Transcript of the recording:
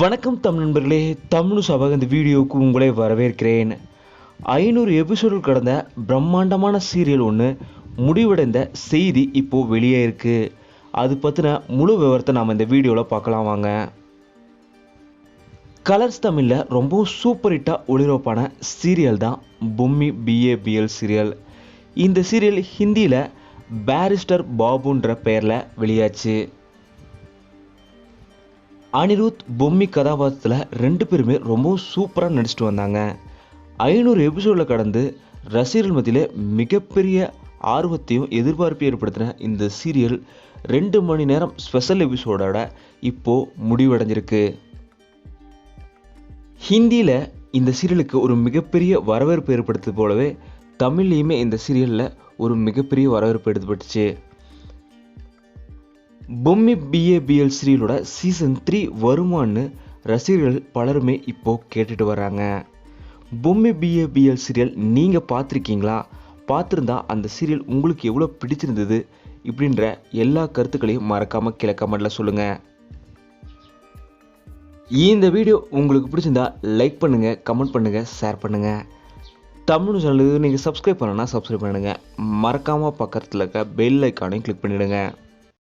வணக்கம் தமிழ் நண்பர்களே தமிழ் சபக இந்த வீடியோவுக்கு உங்களை வரவேற்கிறேன். ஐநூறு எபிசோடு கடந்த பிரம்மாண்டமான சீரியல் ஒன்று முடிவடைந்த செய்தி இப்போது வெளியே இருக்குது அது பற்றின முழு விவரத்தை நாம் இந்த வீடியோவில் பார்க்கலாம் வாங்க. கலர்ஸ் தமிழில் ரொம்பவும் சூப்பர் ஹிட்டாக ஒளிபரப்பான சீரியல் தான் பொம்மி பிஏபிஎல் சீரியல். இந்த சீரியல் ஹிந்தியில் பேரிஸ்டர் பாபுன்ற பெயரில் வெளியாச்சு. அனிருத் பொம்மி கதாபாத்திரத்தில் ரெண்டு பேருமே ரொம்பவும் சூப்பராக நடிச்சிட்டு வந்தாங்க. ஐநூறு எபிசோடில் கடந்து ரசிகர்கள் மத்தியில் மிகப்பெரிய ஆர்வத்தையும் எதிர்பார்ப்பையும் ஏற்படுத்தின இந்த சீரியல் ரெண்டு மணி நேரம் ஸ்பெஷல் எபிசோடோட இப்போது முடிவடைஞ்சிருக்கு. ஹிந்தியில் இந்த சீரியலுக்கு ஒரு மிகப்பெரிய வரவேற்பு ஏற்படுத்தது போலவே தமிழ்லேயுமே இந்த சீரியலில் ஒரு மிகப்பெரிய வரவேற்பு ஏற்பட்டுச்சு பொம்மி பிஏபிஎல் சீரியலோட சீசன் த்ரீ வருமான்னு ரசிகர்கள் பலருமே இப்போ கேட்டுட்டு வராங்க பொம்மி பிஏபிஎல் சீரியல் நீங்கள் பார்த்துருக்கீங்களா? பார்த்துருந்தா அந்த சீரியல் உங்களுக்கு எவ்வளோ பிடிச்சிருந்தது? இப்படின்ற எல்லா கருத்துக்களையும் மறக்காமல் கீழே கமெண்ட்டில் சொல்லுங்கள் இந்த வீடியோ உங்களுக்கு பிடிச்சிருந்தா லைக் பண்ணுங்கள் கமெண்ட் பண்ணுங்கள் ஷேர் பண்ணுங்கள் தமிழ் சேனலுக்கு நீங்கள் சப்ஸ்கிரைப் பண்ணலன்னா சப்ஸ்கிரைப் பண்ணுங்கள் மறக்காமல் பக்கத்தில் இருக்க பெல் ஐக்கானையும் கிளிக் பண்ணிவிடுங்க